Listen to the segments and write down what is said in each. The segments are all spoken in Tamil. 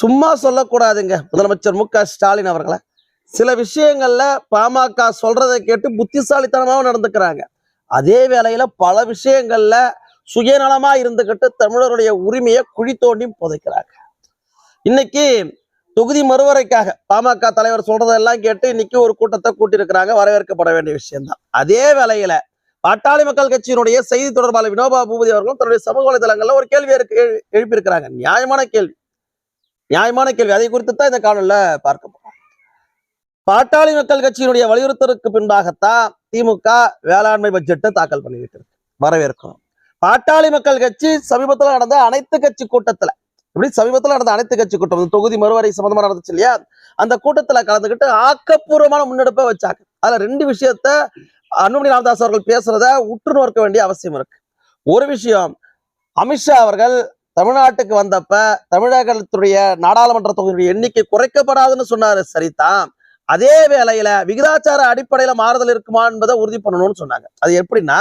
சும்மா சொல்லக்கூடாதுங்க. முதலமைச்சர் மு க ஸ்டாலின் அவர்களை. சில விஷயங்கள்ல பாமக சொல்றதை கேட்டு புத்திசாலித்தனமாகவும் நடந்துக்கிறாங்க. அதே வேளையில பல விஷயங்கள்ல சுயநலமா இருந்துகிட்டு தமிழருடைய உரிமையை குழி தோண்டி புதைக்கிறாங்க. இன்னைக்கு தொகுதி மறுவரைக்காக பாமக தலைவர் சொல்றதெல்லாம் கேட்டு இன்னைக்கு ஒரு கூட்டத்தை கூட்டியிருக்கிறாங்க. வரவேற்கப்பட வேண்டிய விஷயம்தான். அதே வேளையில பாட்டாளி மக்கள் கட்சியினுடைய செய்தி தொடர்பாளர் வினோபா பூபதி அவர்களும் தன்னுடைய சமூக வலைதளங்கள்ல ஒரு கேள்வி எழுப்பியிருக்கிறாங்க. நியாயமான கேள்வி. நியாயமான கேள்வி. அதை குறித்து தான் இந்த காணொலியில பார்க்க போறோம். பாட்டாளி மக்கள் கட்சியினுடைய வலியுறுத்தலுக்கு பின்பாகத்தான் திமுக வேளாண்மை பட்ஜெட்டை தாக்கல் பண்ணிக்கிட்டு இருக்கு வரவேற்கிறோம். பாட்டாளி மக்கள் கட்சி சமீபத்துல நடந்த அனைத்து கட்சி கூட்டத்துல இப்படி சமீபத்துல நடந்த அனைத்து கட்சி கூட்டம் தொகுதி மறுவரை சம்பந்தமா நடந்துச்சு இல்லையா? அந்த கூட்டத்துல கலந்துக்கிட்டு ஆக்கப்பூர்வமான முன்னெடுப்பை வச்சாங்க. அதுல ரெண்டு விஷயத்த அன்புமணி ராமதாஸ் அவர்கள் பேசுறத உற்று நோக்க வேண்டிய அவசியம் இருக்கு. ஒரு விஷயம் அமித்ஷா அவர்கள் தமிழ்நாட்டுக்கு வந்தப்ப தமிழகத்துடைய நாடாளுமன்ற தொகுதியுடைய எண்ணிக்கை குறைக்கப்படாதுன்னு சொன்னாரு சரிதான் அதே வேளையில விகிதாச்சார அடிப்படையில மாறுதல் இருக்குமா என்பதை உறுதி பண்ணணும்னு சொன்னாங்க. அது எப்படின்னா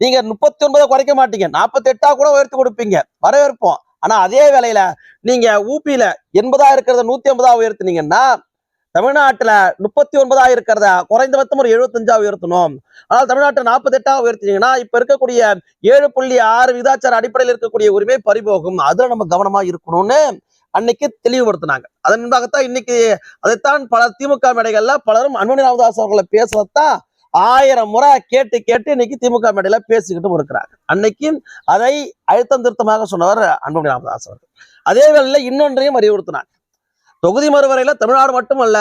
நீங்க முப்பத்தி ஒன்பதை குறைக்க மாட்டீங்க. நாற்பத்தி எட்டா கூட உயர்த்தி கொடுப்பீங்க. வரவேற்போம். ஆனா அதே வேளையில நீங்க ஊபியில எண்பதா இருக்கிறத நூத்தி ஐம்பதா உயர்த்தினீங்கன்னா தமிழ்நாட்டுல முப்பத்தி ஒன்பதா இருக்கிறத குறைந்தபட்சம் ஒரு எழுபத்தஞ்சா உயர்த்தணும். ஆனால் தமிழ்நாட்டுல நாற்பத்தி எட்டா உயர்த்தினீங்கன்னா இப்ப இருக்கக்கூடிய ஏழு புள்ளி ஆறு விகிதாச்சார அடிப்படையில் இருக்கக்கூடிய உரிமை பறிபோகும். அதுல நம்ம கவனமா இருக்கணும்னு அன்னைக்கு தெளிவுபடுத்தினாங்க. அதன் முன்பாகத்தான் இன்னைக்கு அதைத்தான் பல திமுக மேடைகள்ல பலரும் அன்பனி ராமதாஸ் அவர்களை பேசுவதான் ஆயிரம் முறை கேட்டு கேட்டு இன்னைக்கு திமுக மேடையில பேசிக்கிட்டும் இருக்கிறாங்க. அன்னைக்கு அதை அழுத்தம் திருத்தமாக சொன்னவர் அன்புமணி ராமதாஸ் அவர்கள். அதே வேளையில் இன்னொன்றையும் வலியுறுத்தினாங்க தொகுதி மறுவரையில தமிழ்நாடு மட்டுமல்ல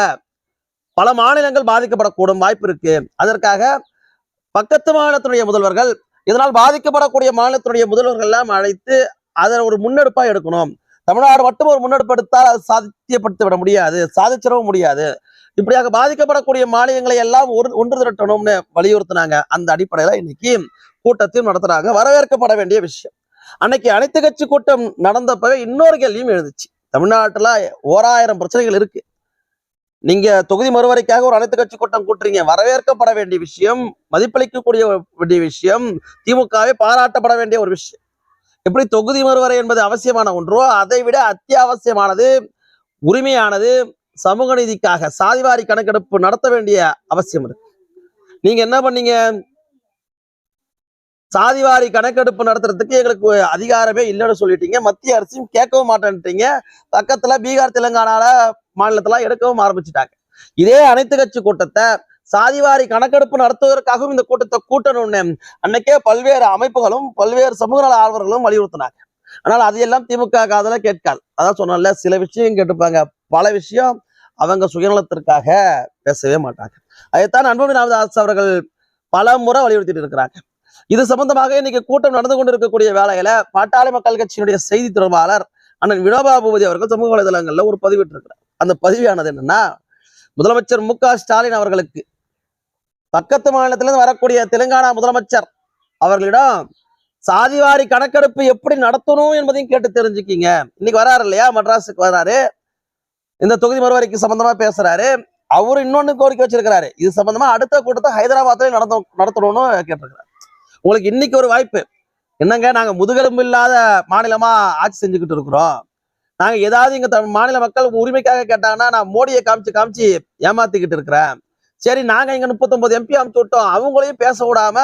பல மாநிலங்கள் பாதிக்கப்படக்கூடும் வாய்ப்பு இருக்கு. அதற்காக பக்கத்து மாநிலத்தினுடைய முதல்வர்கள் இதனால் பாதிக்கப்படக்கூடிய மாநிலத்தினுடைய முதல்வர்கள் எல்லாம் அழைத்து அதை ஒரு முன்னெடுப்பா எடுக்கணும். தமிழ்நாடு மட்டும் ஒரு முன்னெடுப்பு எடுத்தால் அது சாத்தியப்படுத்தி விட முடியாது சாதிச்சிடவும் முடியாது. இப்படியாக பாதிக்கப்படக்கூடிய மாநிலங்களை எல்லாம் ஒரு ஒன்று திரட்டணும்னு வலியுறுத்தினாங்க. அந்த அடிப்படையில இன்னைக்கு கூட்டத்தையும் நடத்துறாங்க. வரவேற்கப்பட வேண்டிய விஷயம். அன்னைக்கு அனைத்து கட்சி கூட்டம் நடந்தப்பவே இன்னொரு கேள்வியும் எழுதிச்சு தமிழ்நாட்டுல ஓராயிரம் பிரச்சனைகள் இருக்கு. நீங்க தொகுதி மறுவரைக்காக ஒரு அனைத்து கட்சி கூட்டம் கூட்டுறீங்க. வரவேற்கப்பட வேண்டிய விஷயம் மதிப்பளிக்கக்கூடிய வேண்டிய விஷயம் திமுகவே பாராட்டப்பட வேண்டிய ஒரு விஷயம். எப்படி தொகுதி மறுவரை என்பது அவசியமான ஒன்றோ அதை விட அத்தியாவசியமானது உரிமையானது சமூக நீதிக்காக சாதிவாரி கணக்கெடுப்பு நடத்த வேண்டிய அவசியம் இருக்கு. நீங்க என்ன பண்ணீங்க? சாதிவாரி கணக்கெடுப்பு நடத்துறதுக்கு எங்களுக்கு அதிகாரமே இல்லைன்னு சொல்லிட்டீங்க. மத்திய அரசும் கேட்கவும் மாட்டேன்ட்டீங்க. பக்கத்துல பீகார் தெலுங்கானால மாநிலத்துல எடுக்கவும் ஆரம்பிச்சுட்டாங்க. இதே அனைத்து கட்சி கூட்டத்தை சாதிவாரி கணக்கெடுப்பு நடத்துவதற்காகவும் இந்த கூட்டத்தை கூட்டணும்னு அன்னைக்கே பல்வேறு அமைப்புகளும் பல்வேறு சமூக நல ஆர்வலர்களும் வலியுறுத்தினாங்க. ஆனால் அதையெல்லாம் திமுக காதல கேட்காது. அதான் சொன்னால சில விஷயம் கேட்டுப்பாங்க. பல விஷயம் அவங்க சுயநலத்திற்காக பேசவே மாட்டாங்க. அதைத்தான் அன்புமணி ராமதாஸ் அவர்கள் பல முறை வலியுறுத்திட்டு இருக்கிறாங்க. இது சம்பந்தமாக இன்னைக்கு கூட்டம் நடந்து கொண்டிருக்கக்கூடிய வேலையில பாட்டாளி மக்கள் கட்சியினுடைய செய்தி தொடர்பாளர் அண்ணன் வினோபா பூபதி அவர்கள் சமூக வலைதளங்கள்ல ஒரு பதிவிட்டிருக்கிறார் அந்த பதிவானது என்னன்னா முதலமைச்சர் மு ஸ்டாலின் அவர்களுக்கு பக்கத்து மாநிலத்திலிருந்து வரக்கூடிய தெலுங்கானா முதலமைச்சர் அவர்களிடம் சாதிவாரி கணக்கெடுப்பு எப்படி நடத்தணும் என்பதையும் கேட்டு தெரிஞ்சுக்கிங்க. இன்னைக்கு வராரு இல்லையா? மட்ராஸுக்கு வராரு. இந்த தொகுதி மறுவரைக்கு சம்பந்தமா பேசுறாரு. அவரு இன்னொன்னு கோரிக்கை வச்சிருக்கிறாரு. இது சம்பந்தமா அடுத்த கூட்டத்தை ஹைதராபாத்ல நடத்த நடத்தணும்னு கேட்டிருக்கிறாரு. உங்களுக்கு இன்னைக்கு ஒரு வாய்ப்பு. என்னங்க நாங்க முதுகெலும்பு இல்லாத மாநிலமா ஆட்சி செஞ்சுக்கிட்டு இருக்கிறோம். நாங்க ஏதாவது இங்க தமிழ் மாநில மக்கள் உரிமைக்காக கேட்டாங்கன்னா நான் மோடியை காமிச்சு காமிச்சு ஏமாத்திக்கிட்டு இருக்கிறேன். சரி நாங்க இங்க முப்பத்தொன்பது எம்பி அமுச்சு விட்டோம். அவங்களையும் பேச விடாம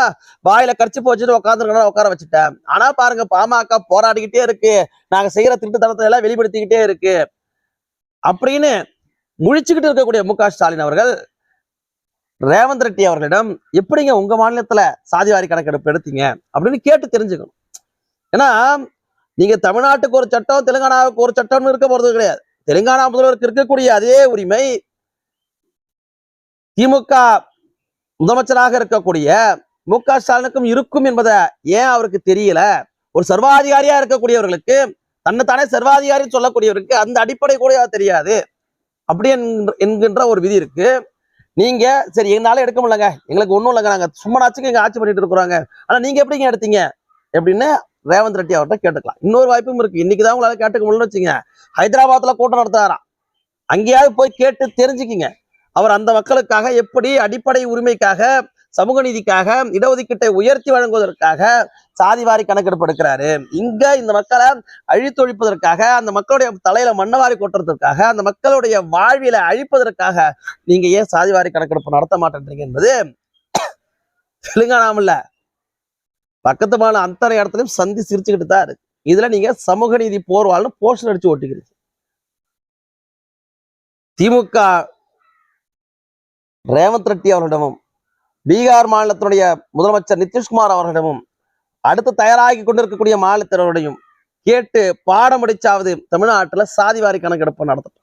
வாயில கடிச்சு போச்சுட்டு உட்காந்துருக்கணும் உட்கார வச்சுட்டேன். ஆனா பாருங்க பாமக போராடிக்கிட்டே இருக்கு. நாங்க செய்யற திட்டத்தனத்தை எல்லாம் வெளிப்படுத்திக்கிட்டே இருக்கு. அப்படின்னு முழிச்சுக்கிட்டு இருக்கக்கூடிய மு க ஸ்டாலின் அவர்கள் ரேவந்த் ரெட்டி அவர்களிடம் எப்படிங்க உங்க மாநிலத்துல சாதிவாரி கணக்கெடுப்பு எடுத்தீங்க? அப்படின்னு கேட்டு தெரிஞ்சுக்கணும். ஏன்னா நீங்க தமிழ்நாட்டுக்கு ஒரு சட்டம் தெலுங்கானாவுக்கு ஒரு சட்டம்னு இருக்க போறது கிடையாது. தெலுங்கானா முதல்வருக்கு இருக்கக்கூடிய அதே உரிமை திமுக முதலமைச்சராக இருக்கக்கூடிய மு க ஸ்டாலினுக்கும் இருக்கும் என்பதை ஏன் அவருக்கு தெரியல? ஒரு சர்வாதிகாரியா இருக்கக்கூடியவர்களுக்கு தன்னைத்தானே சர்வாதிகாரின்னு சொல்லக்கூடியவருக்கு அந்த அடிப்படை கூட தெரியாது. அப்படி என்கின்ற- என்கின்ற ஒரு விதி இருக்கு. நீங்க சரி எங்களால எடுக்க முடியலங்க. எங்களுக்கு ஒன்றும் இல்லைங்க நாங்கள் சும்மா நாச்சுக்கு ஆட்சி பண்ணிட்டு இருக்கிறோங்க. ஆனா நீங்க எப்படிங்க எடுத்தீங்க? எப்படின்னு ரேவந்த் ரெட்டி அவர்கிட்ட கேட்டுக்கலாம். இன்னொரு வாய்ப்பும் இருக்கு. இன்னைக்குதான் உங்களால கேட்டுக்க முடியலன்னு வச்சுங்க ஹைதராபாத்ல கூட்டம் நடத்தாராம் அங்கேயாவது போய் கேட்டு தெரிஞ்சுக்கிங்க. அவர் அந்த மக்களுக்காக எப்படி அடிப்படை உரிமைக்காக சமூக நீதிக்காக இடஒதுக்கீட்டை உயர்த்தி வழங்குவதற்காக சாதிவாரி கணக்கெடுப்பு எடுக்கிறாரு இங்க இந்த மக்களை அழித்தொழிப்பதற்காக அந்த மக்களுடைய தலையில மண்ணவாரி கொட்டுறதுக்காக அந்த மக்களுடைய வாழ்வியலை அழிப்பதற்காக நீங்க ஏன் சாதிவாரி கணக்கெடுப்பு நடத்த மாட்டேன்றீங்க என்பது தெலுங்கானாமில்ல பக்கத்து மாநில அத்தனை இடத்துலயும் சந்தி சிரிச்சுக்கிட்டு தான் இருக்கு. இதுல நீங்க சமூக நீதி போர்வாள்னு போஸ்டர் அடிச்சு ஓட்டுக்கிறீங்க திமுக ரேவந்த் ரெட்டி அவர்களிடமும் பீகார் மாநிலத்தினுடைய முதலமைச்சர் நிதிஷ்குமார் அவர்களிடமும் அடுத்து தயாராகி கொண்டிருக்கக்கூடிய மாநிலத்தினருடையும் கேட்டு பாடம் அடிச்சாவது தமிழ்நாட்டுல சாதிவாரி கணக்கெடுப்பு நடத்தட்டும்.